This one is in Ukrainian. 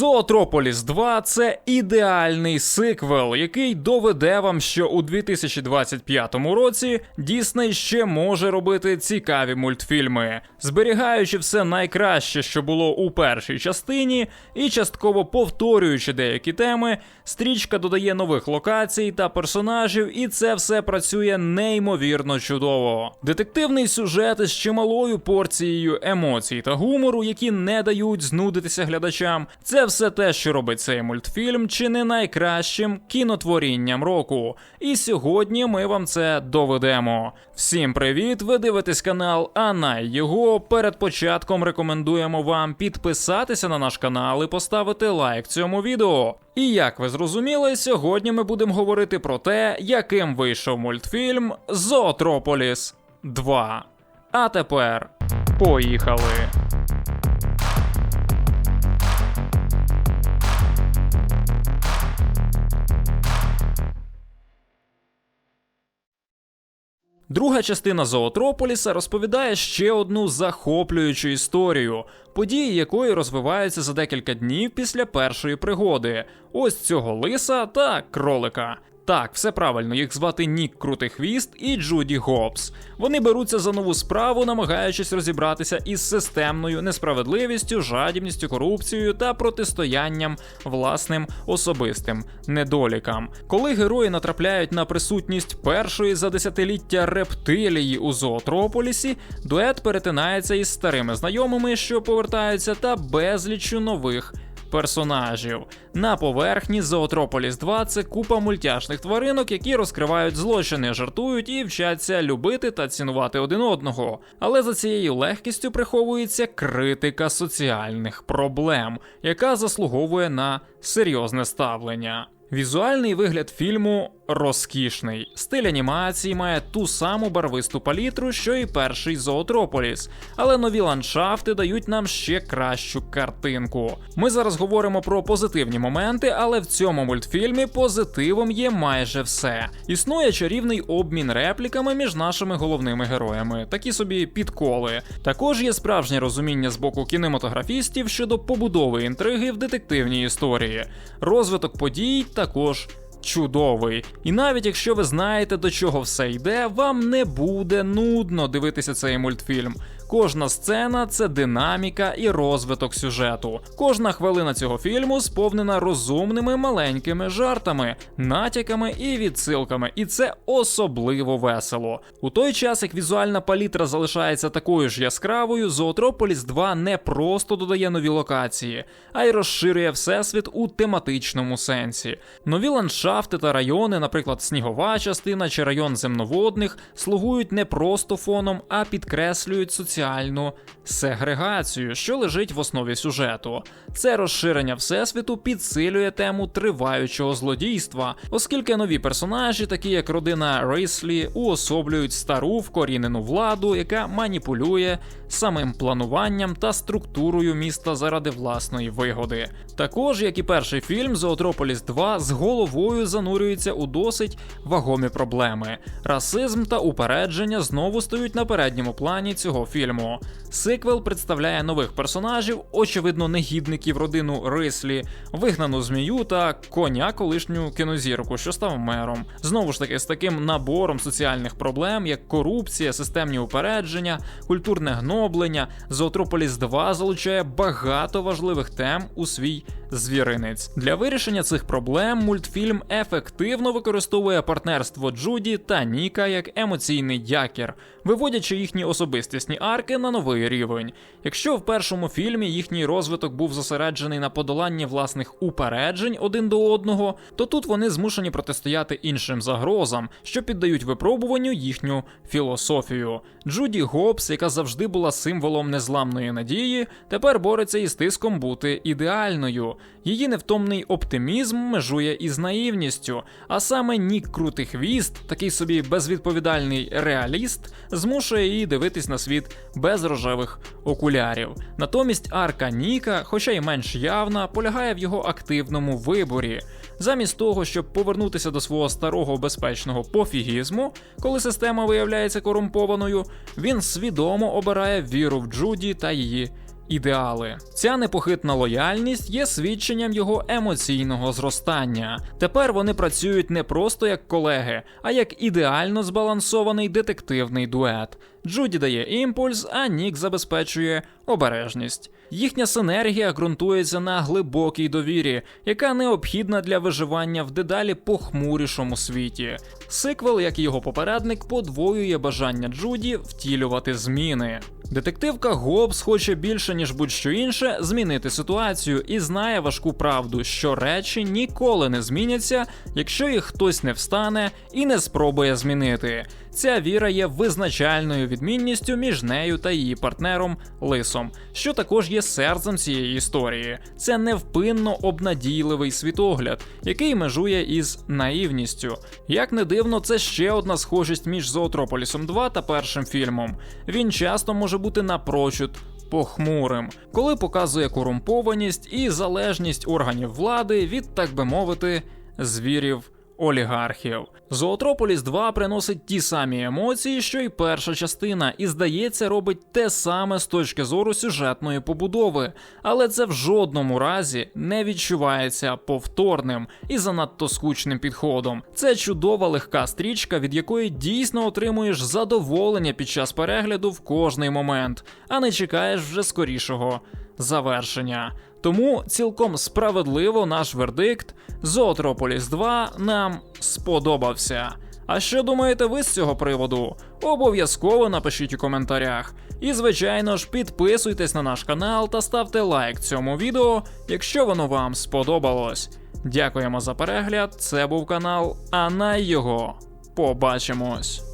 Зоотрополіс 2 це ідеальний сиквел, який доведе вам, що у 2025 році Дісней ще може робити цікаві мультфільми, зберігаючи все найкраще, що було у першій частині, і частково повторюючи деякі теми, стрічка додає нових локацій та персонажів, і це все працює неймовірно чудово. Детективний сюжет із чималою порцією емоцій та гумору, які не дають знудитися глядачам. Це все те, що робить цей мультфільм, чи не найкращим кінотворінням року. І сьогодні ми вам це доведемо. Всім привіт! Ви дивитесь канал, а його перед початком рекомендуємо вам підписатися на наш канал і поставити лайк цьому відео. І як ви зрозуміли, сьогодні ми будемо говорити про те, яким вийшов мультфільм Зоотрополіс 2. А тепер поїхали! Друга частина Зоотрополіса розповідає ще одну захоплюючу історію, події якої розвиваються за декілька днів після першої пригоди. Ось цього лиса та кролика. Так, все правильно, їх звати Нік Крутихвіст і Джуді Гобс. Вони беруться за нову справу, намагаючись розібратися із системною несправедливістю, жадібністю, корупцією та протистоянням власним особистим недолікам. Коли герої натрапляють на присутність першої за десятиліття рептилії у зоотрополісі, дует перетинається із старими знайомими, що повертаються, та безліччю нових персонажів. На поверхні Зоотрополіс 2 це купа мультяшних тваринок, які розкривають злочини, жартують і вчаться любити та цінувати один одного. Але за цією легкістю приховується критика соціальних проблем, яка заслуговує на серйозне ставлення. Візуальний вигляд фільму розкішний. Стиль анімації має ту саму барвисту палітру, що і перший Зоотрополіс, але нові ландшафти дають нам ще кращу картинку. Ми зараз говоримо про позитивні моменти, але в цьому мультфільмі позитивом є майже все. Існує чарівний обмін репліками між нашими головними героями, такі собі підколи. Також є справжнє розуміння з боку кінематографістів щодо побудови інтриги в детективній історії. Розвиток подій також чудовий. І навіть якщо ви знаєте, до чого все йде, вам не буде нудно дивитися цей мультфільм. Кожна сцена це динаміка і розвиток сюжету. Кожна хвилина цього фільму сповнена розумними маленькими жартами, натяками і відсилками, і це особливо весело. У той час, як візуальна палітра залишається такою ж яскравою, Зоотрополіс 2 не просто додає нові локації, а й розширює всесвіт у тематичному сенсі. Нові ландшафти та райони, наприклад, снігова частина чи район земноводних, слугують не просто фоном, а підкреслюють соціальні соціальну сегрегацію, що лежить в основі сюжету. Це розширення всесвіту підсилює тему триваючого злодійства, оскільки нові персонажі, такі як родина Рейслі, уособлюють стару вкорінену владу, яка маніпулює самим плануванням та структурою міста заради власної вигоди. Також, як і перший фільм, Зоотрополіс 2 з головою занурюється у досить вагомі проблеми. Расизм та упередження знову стають на передньому плані цього фільму. Сиквел представляє нових персонажів, очевидно, негідників родину Рислі, вигнану змію та коня колишню кінозірку, що став мером. Знову ж таки, з таким набором соціальних проблем, як корупція, системні упередження, культурне гноблення, Зоотрополіс 2 залучає багато важливих тем у свій звіринець. Для вирішення цих проблем мультфільм ефективно використовує партнерство Джуді та Ніка як емоційний якір, виводячи їхні особистісні арки на новий рівень. Якщо в першому фільмі їхній розвиток був зосереджений на подоланні власних упереджень один до одного, то тут вони змушені протистояти іншим загрозам, що піддають випробуванню їхню філософію. Джуді Гобс, яка завжди була символом незламної надії, тепер бореться із тиском бути ідеальною. Її невтомний оптимізм межує із наївністю, а саме Нік Крутий Хвіст, такий собі безвідповідальний реаліст, змушує її дивитись на світ без рожевих окулярів. Натомість арка Ніка, хоча й менш явна, полягає в його активному виборі. Замість того, щоб повернутися до свого старого безпечного пофігізму, коли система виявляється корумпованою, він свідомо обирає віру в Джуді та її ідеали. Ця непохитна лояльність є свідченням його емоційного зростання. Тепер вони працюють не просто як колеги, а як ідеально збалансований детективний дует. Джуді дає імпульс, а Нік забезпечує обережність. Їхня синергія ґрунтується на глибокій довірі, яка необхідна для виживання в дедалі похмурішому світі. Сиквел, як і його попередник, подвоює бажання Джуді втілювати зміни. Детективка Гобс хоче більше ніж будь-що інше змінити ситуацію і знає важку правду, що речі ніколи не зміняться, якщо їх хтось не встане і не спробує змінити. Ця віра є визначальною відмінністю між нею та її партнером Лисом, що також є серцем цієї історії. Це невпинно обнадійливий світогляд, який межує із наївністю. Як не дивно, це ще одна схожість між Зоотрополісом 2 та першим фільмом. Він часто може бути напрочуд похмурим, коли показує корумпованість і залежність органів влади від, так би мовити, звірів. Олігархів Зоотрополіс 2 приносить ті самі емоції, що й перша частина, і здається, робить те саме з точки зору сюжетної побудови, але це в жодному разі не відчувається повторним і занадто скучним підходом. Це чудова легка стрічка, від якої дійсно отримуєш задоволення під час перегляду в кожний момент, а не чекаєш вже скорішого завершення. Тому цілком справедливо наш вердикт Зоотрополіс 2 нам сподобався. А що думаєте ви з цього приводу? Обов'язково напишіть у коментарях. І, звичайно ж, підписуйтесь на наш канал та ставте лайк цьому відео, якщо воно вам сподобалось. Дякуємо за перегляд. Це був канал, а на його побачимось.